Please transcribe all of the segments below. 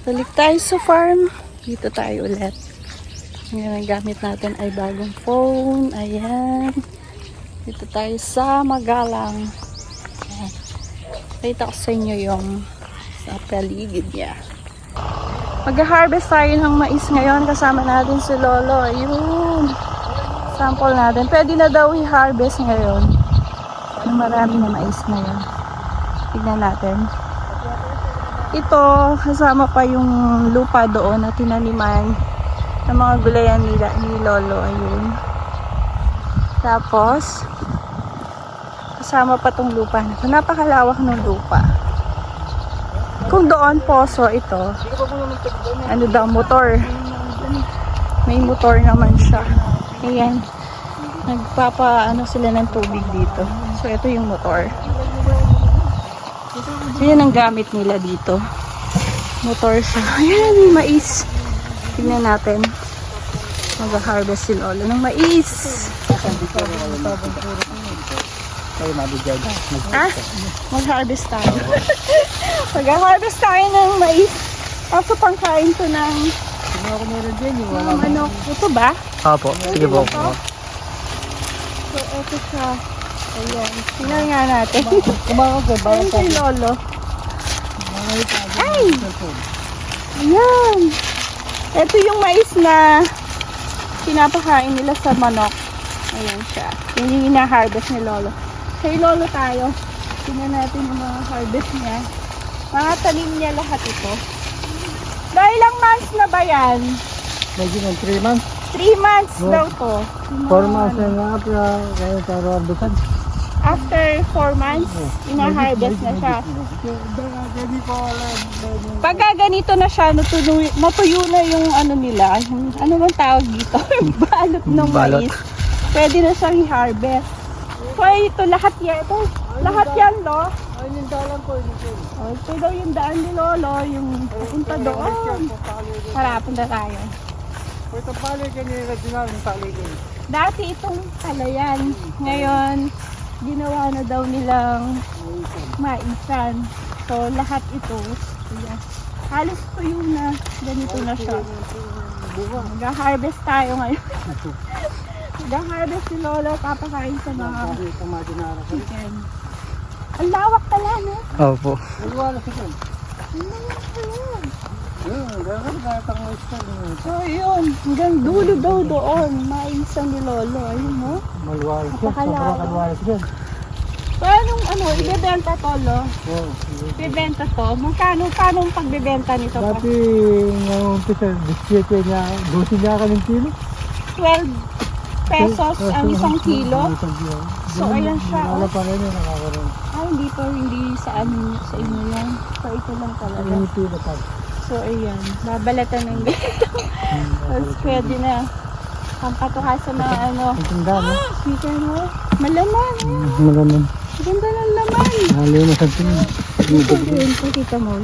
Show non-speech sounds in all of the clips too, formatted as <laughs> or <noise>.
Balik tayo sa farm. Dito tayo ulit. Ngayon ang gamit natin ay bagong phone. Ayan. Dito tayo sa Magalang. Ayan. Pakita ko sa inyo yung sa paligid niya. Mag-harvest tayo ng mais ngayon. Kasama natin si Lolo. Ayun. Sample natin. Pwede na daw i-harvest ngayon. Marami na mais ngayon. Tignan natin. Ito, kasama pa yung lupa doon na tinaniman ng mga gulayan nila, ni Lolo. Ayun. Tapos, kasama pa tong lupa na. Napakalawak ng lupa. Kung doon poso ito, ano daw, motor. May motor naman siya. Ayan. Nagpapa, ano sila ng tubig dito. So, ito yung motor. So, yan ang gamit nila dito. Motor siya. <laughs> Ayan, may mais. Tingnan natin. Mag-harvest si Lolo ng mais. Kayo mabigyan. Ah, mag-harvest tayo. <laughs> Mag-harvest tayo ng mais. Kaso pangkain to ng Sino ako meron dyan yung ng manok. Ito ba? Apo, sige po. Ito? So, ito siya. Ayan. Tingnan nga natin. Kumakag ko, Ayun si Lolo. Ay! Ayan. Ito yung mais na pinapakain nila sa manok. Ayan siya. Yun yung ina-harvest ni Lolo. Kay Lolo tayo. Tingnan natin yung mga harvest niya. Mga tanim niya lahat ito. Dahil ilang months na ba yan? Medyo ng 3 months. 3 months Oh. daw to. Yung 4 mga months na nga kaya sa Robisan. After 4 months, ina-harvest na siya. Gani ko alam. Pagka ganito na siya, natuloy, matuyo na yung ano nila, yung, ano bang tawag dito? Yung <laughs> balot ng Balot. mais. Pwede na siyang i-harvest. So, ito, lahat yan. Ito, lahat yan, lo. Ay, yung dalang ko. Oh, ito daw yung daan ni Lolo, yung punta doon. Tara, punta tayo. Ito pala ganyan na dinal ng taligay. Dati itong palayan. Ngayon, ginawa na daw nilang maisan. So, lahat ito, ayan. halos tuyo na, ganito na siya. Mag-harvest tayo ngayon. <laughs> Mag-harvest si Lolo, papakain sa mga chicken. Ang lawak pala, no? Opo. Wala sa kan. Ang lawak pala. Yun, gano'n kaya tang mo isa. So, yun. Hanggang dulo daw doon. Maisan ni Lolo. Ayun, no? Malwal siya. Napakalawa. Siya. So, anong, ano, ibebenta to, Lo? Oo. Ibebenta to? Magkano, paano ang pagbebenta nito? Dati, nung umpisa, 17 niya, 12 niya ka ng kilo. 12 pesos ang isang kilo. So, ayan siya, Wala oh. pa rin yun, nakakaroon. Ah, hindi to, hindi sa ano, sa inyo yan. So, ito lang talaga. Yung pila pa. So, ayan. Babalatan ng ganito. Tapos, pwede na. Pampatuka sa mga ano. Ang tanda, no? Kita mo? Malaman. Maganon. Ganda ng laman. Halo na sa tingin. Ito din, pakita mo.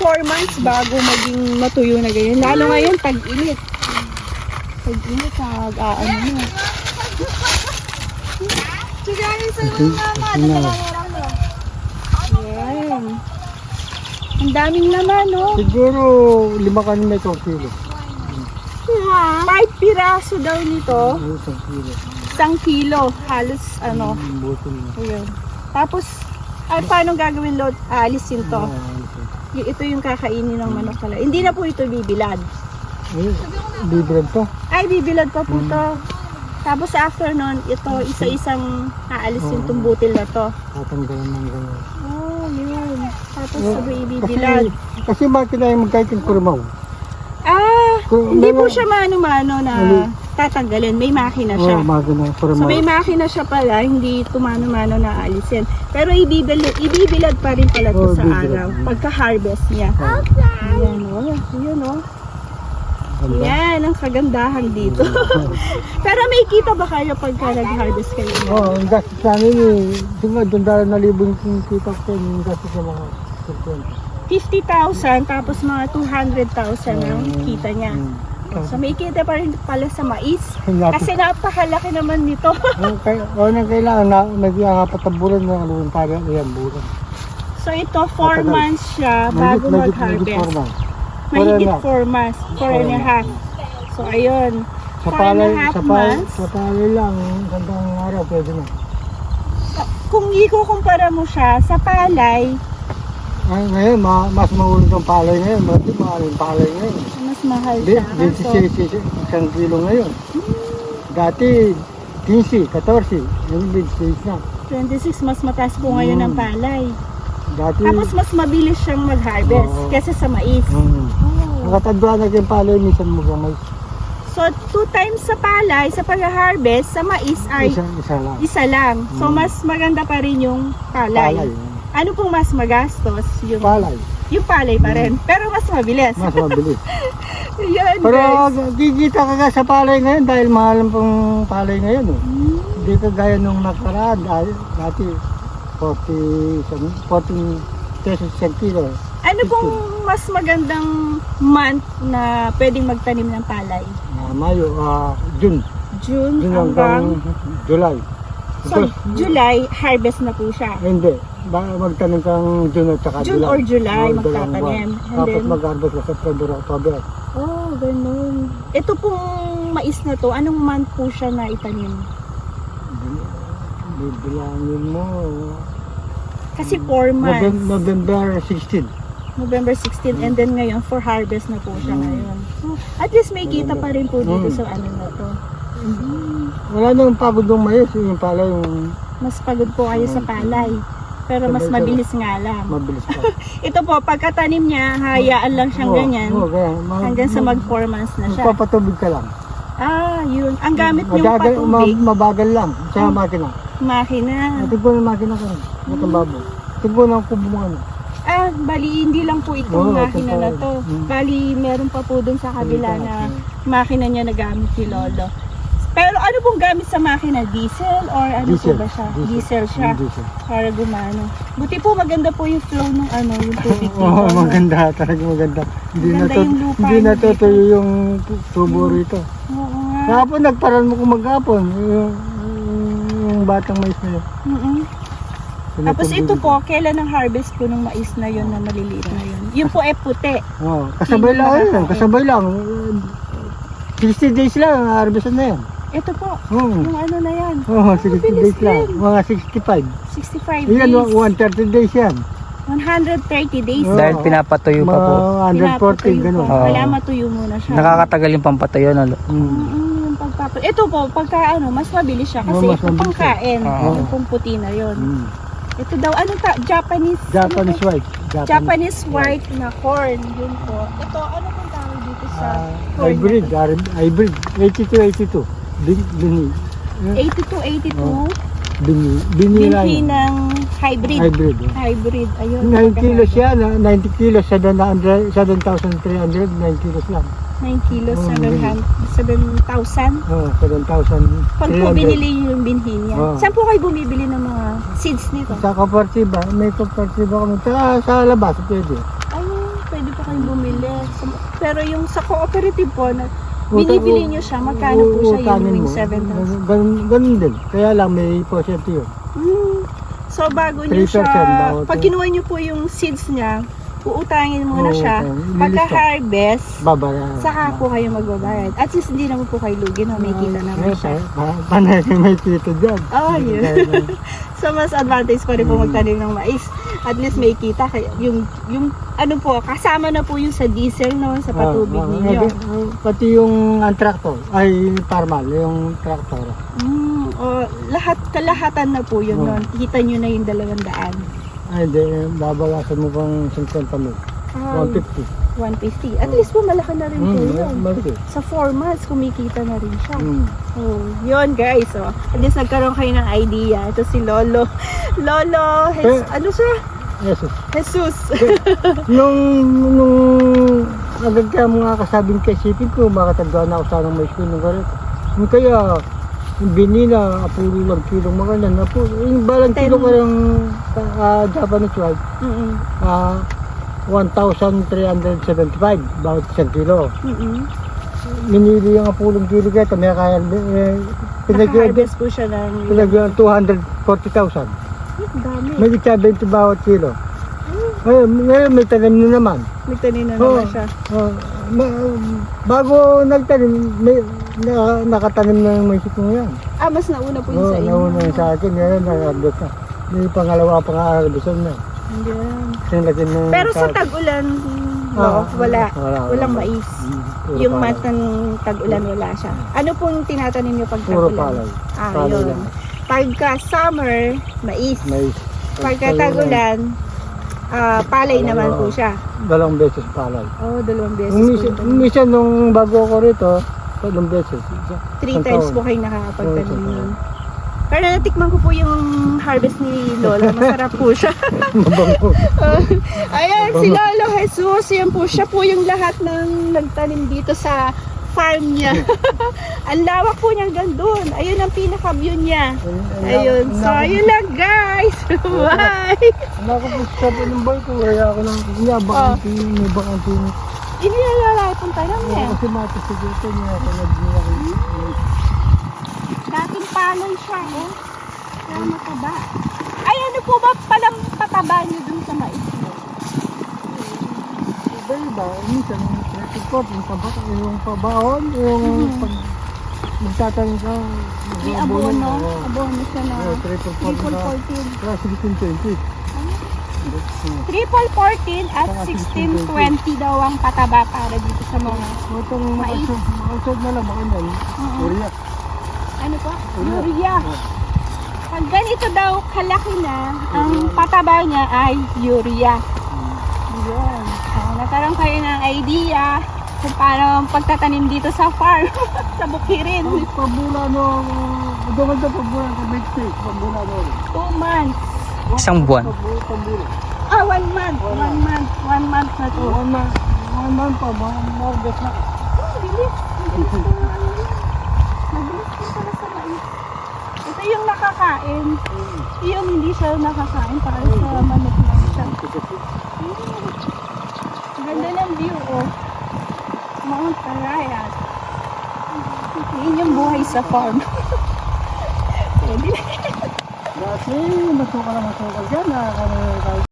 Four months bago maging matuyo na ganyan. Lalo ngayon, tag-init. Tag-init, tag, ah, ano na. Yan. Ang daming laman, no? Siguro, lima ka may 2 kilo. Five piraso daw nito. Ano, isang kilo. Isang kilo. Halos, ano, Yung buto ayun. Tapos, ay, paano gagawin load? To. Ah, ano siya. Y- ito yung kakainin ng manok pala. Hindi na po ito bibilad. Ay, bibrad pa. Ay, bibilad pa po to. Tapos sa afternoon, ito isa-isang aalisin Oo. tong butil na to. Tatanggalan ng gano'n. Oh. Tapos Oo. sabay Kasi, ibibilad. kasi bakit na yung magkaiting kurmaw? Ah, Kung hindi po siya mano-mano na Ano? tatanggalin. May makina Oo, siya. oh, maga na So kurmaw. may makina siya pala, hindi tumano-mano na aalisin. Pero ibibilad, ibibilad pa rin pala to Oo, sa bibilad. araw. Pagka-harvest niya. Oo. Ayan o, yun o. Yan ang kagandahan dito. <laughs> Pero may kita ba kayo pagka nag-harvest kayo? Oo, oh, ang gastos sa amin eh. Diba, doon dahil na libo yung kita ko yung gastos sa mga 50. 50,000 tapos mga 200,000 ang kita niya. Hmm. So may kita pa rin pala sa mais. Kasi napakalaki naman nito. <laughs> Oh, kay, oh, nang kailangan na nag-iapat ang bulan ng alawang para ayan bulan. So ito, 4 Matagal. months siya bago mag-harvest. Four. Mahigit Four 4 months, 4 and a half. So ayun, Sa 4 and a palay, half sa palay, months. sa palay lang, sandang araw pwede na. Kung ikukumpara mo siya sa palay, Ay, ngayon, ma mas maulog ang palay ngayon. Mati mahal yung palay ngayon. mas mahal Di- siya. So, 26 isang kilo ngayon. Dati, 15, 14. Yung 26 na. 26, mas mataas po ngayon Mm. ang palay. Dati, Tapos mas mabilis siyang mag-harvest Oo. kaysa sa mais. mm, Oh. nakatandaan na yung palay, minsan mo gamay. So, two times sa palay, sa pag-harvest, sa mais ay Isa, isa lang. isa lang. So, Mm. mas maganda pa rin yung palay. Palay. Ano pong mas magastos? Yung, Palay. yung palay pa rin. Pero mas mabilis. Mas mabilis. <laughs> Yan, Pero guys. gigita ka nga sa palay ngayon dahil mahal ang pang palay ngayon. Eh. Mm. Hindi ka gaya nung nakaraan. Dahil dati 40, isang- 14 pesos sa kilo. Ano pong mas magandang month na pwedeng magtanim ng palay? Uh, Mayo, ah, June. June June hanggang... hanggang July. So, Because, July, harvest na po siya. hindi. Ba, magtanong kang June at saka June July. or July, dalawang magtatanim. buwan. And Tapos then- mag-harvest ka September, October. Oh, ganun. Ito pong mais na to, anong month po siya na itanim? Bibilangin mo. Kasi 4 months. November, November 16. November 16 and then ngayon for harvest na po siya Mm. ngayon. At least may kita pa rin po dito Mm. sa ano na to. Wala nang pagod ng mais. Yung pala yung Mas pagod po kayo sa palay. Pero mas mabilis nga lang. mabilis pa. <laughs> Ito po, pagkatanim niya, hayaan lang siyang Oo, ganyan. oo, kaya, ma- Hanggang sa ma- mag 4 months na siya. Magpapatubig ka lang. Ah, yun. Ang gamit niyong patubig, ma- mabagal lang sa Oh. makina. Makina. Tigpo ng makina ka rin. Matambabo. Tigpo ng kubo mo ano. Ah, bali hindi lang po itong Oo, makina ito na pa. to. Mm. Bali, meron pa po dun sa kabila Ito, na makina niya na gamit ni Lolo. Pero ano pong gamit sa makina? Diesel or ano Diesel. po ba siya? Diesel, siya. Hindi siya. Para gumano. Buti po maganda po yung flow ng ano, yung tubig. <laughs> Oo, no? maganda. Talaga maganda. Hindi Maganda na to, yung lupa hindi na dito. yung tu- tubo rito. Oo nga. Kahapon nagparan mo kung maghapon. Yung, yung batang mais na yun. Mm-mm. Tapos ito po, kailan ang harvest po ng mais na yun na maliliit na yun? Yun po ay puti. Oo, kasabay Hindi lang yun. makakain. Kasabay lang. 60 days lang, harvest na yan. Ito po, Oo. yung ano na yan. Oo, 60 bilis days lang. din. Mga 65. 65 Yan, days. 130 days yan. 130 days. Oo. Dahil pinapatuyo pa po. Mga 140, Pinapatuyo ganun. Oo. Wala matuyo muna siya. Nakakatagal yung pampatuyo no? Mm. Mm, pagpapa- Ito po, pagka ano, mas mabilis siya kasi mas mabilis pangkain. Oo. Yung pong puti na yun. Mm. Ito daw, ano ta? Japanese. Japanese ano white. Japanese white na corn. Yun po. Ito, ano pong tawag dito sa Ah, corn? hybrid, ah, hybrid. 82, 82. Bin, bini. 82, 82. Oo. Bini. Bini yan. ng hybrid. Hybrid. oh. Hybrid. Ayun. 9 kilos yan, ah, 90 kilos, 700 7,300, 9 kilos lang. 9 kilos, 700 7,000. Oh, 7,300. Pag po binili yung binhi niya. Oo. Saan po kayo bumibili ng mga seeds nito? Sa Kapartiba, may Kapartiba kami. Sa, sa labas, pwede. Ayun, pwede po kayong bumili. Pero yung sa cooperative po, na, Uta- binibili nyo siya, magkano po siya yung mo. 7,000? Ganun, ganun din. Kaya lang may porsyento yun. Mm. So bago nyo 3% siya, pag kinuha nyo po yung seeds niya, uutangin muna Oo, siya. utang. Pagka-harvest, Babayaran. saka po kayo magbabayad. At least hindi naman po kayo lugi na may kita naman siya. Panay kayo may kita dyan. Oh, yun. <laughs> So mas advantage pa rin po Mm. magtanim ng mais. At least may kita kaya yung yung ano po kasama na po yung sa diesel no sa patubig Ah, ah, ninyo. eh, eh, Pati yung ang tractor, ay parmal, yung tractor. Mm, o lahat kalahatan na po yun Oh. nun. Kita nyo na yung dalawang daan. Ay, di, babawasan mo pang 50 mil. Ah, 150. 150. At least po malaki na rin po Hmm, yun. malaki. Sa 4 months kumikita na rin siya. Hmm. Oh, yun guys. Oh. At least nagkaroon kayo ng idea. Ito si Lolo. <laughs> Lolo, Jes- Eh. ano siya? Yes, yes. Jesus. <laughs> nung, nung agad ka mga kasabing kaisipin ko, makatagdaan ako sana may school ng. Yung kaya, yung binina, apuro lang kilong mga nan. Apuro, yung balang kilo ka ng ah, Japanese white, Mm-mm. ah 1,375 bawat isang kilo. Mm-mm. Minili yung apulong kilo kaya, may kaya, eh, pinagyan, Naka-harvest po siya ng... pinagyan 240,000. Ang dami. May 70 bawat kilo. Eh, ngayon may tanim na naman. May tanim na Oo. naman siya. Oh, ma- bago nagtanim, may, na, nakatanim na yung maisip ko yan. Ah, mas nauna po yung Oo, sa inyo. nauna yung sa akin, ngayon nag-harvest na. May pangalawa pang harvestan na. Yan. Kasi lagi ng Pero sa tag-ulan, no, Ah, wala. wala, Walang wala. mais. Mm, puro Yung palay. mat ng tag-ulan wala siya. Ano pong tinatanim niyo pag Puro tag-ulan? palay. Ah, Palay yun. lang. Pagka summer, mais. Mais. Pagka tag-ulan, ah, palay Palay naman lang. po siya. Dalawang beses palay. Oh, dalawang beses Yung po. minsan, yung nung bago ako rito, tatlong beses. Isa- Three times po kayo nakakapagtanim nun. Pero natikman ko po yung harvest ni Lola. Masarap po siya. Mabango. Ayan, si Lolo Jesus. Yan po. Siya po yung lahat ng nagtanim dito sa farm niya. ang lawak po niya hanggang doon. Ayun ang pinaka-view niya. Ayun. So, ayun lang guys. Bye. Nakapag-stop ng bike ko, kaya ako nang inabang oh. may bakang tini. Inilalala itong tanim niya. Kasi mati sa dito niya ako nag-nilaki. Dating palay siya, oh. Kaya mataba. Ay, ano po ba palang pataba niyo dun sa mais mo? Iba-iba, minsan report, yung pabak, yung pabaon, yung Mhm. pag magtatanim ka, May mag-abono, abono. oo. Abono siya na Oo, triple four triple na. 14. Kaya 1620. Triple 14 at Saka 1620 daw ang pataba para dito sa mga Itong Mais. makasod, makasod na lang, baka yan. Mhm. Uriya. ano po? Urea. Urea. Pag ganito daw kalaki na, ang pataba niya ay urea. Yun. So, nagkaroon kayo ng idea kung paano ang pagtatanim dito sa farm, <laughs> sa bukirin. Ang pabula no, doon ka pabula ka may stick, pabula no. Two months. Isang buwan. Pabula, pabula. Ah, one month. One month. One month na to. One month, one month pa, morgas na. Oh, bilis. Bilis na. Mabilis ko pala sa mais. Ito yung nakakain. Yung hindi siya nakakain para sa manok lang siya. Mm. Ganda ng view, oh. Mount Arayat. Yun yung buhay sa farm. <laughs> Pwede na. Dati, masukal na masukal ka na, ano,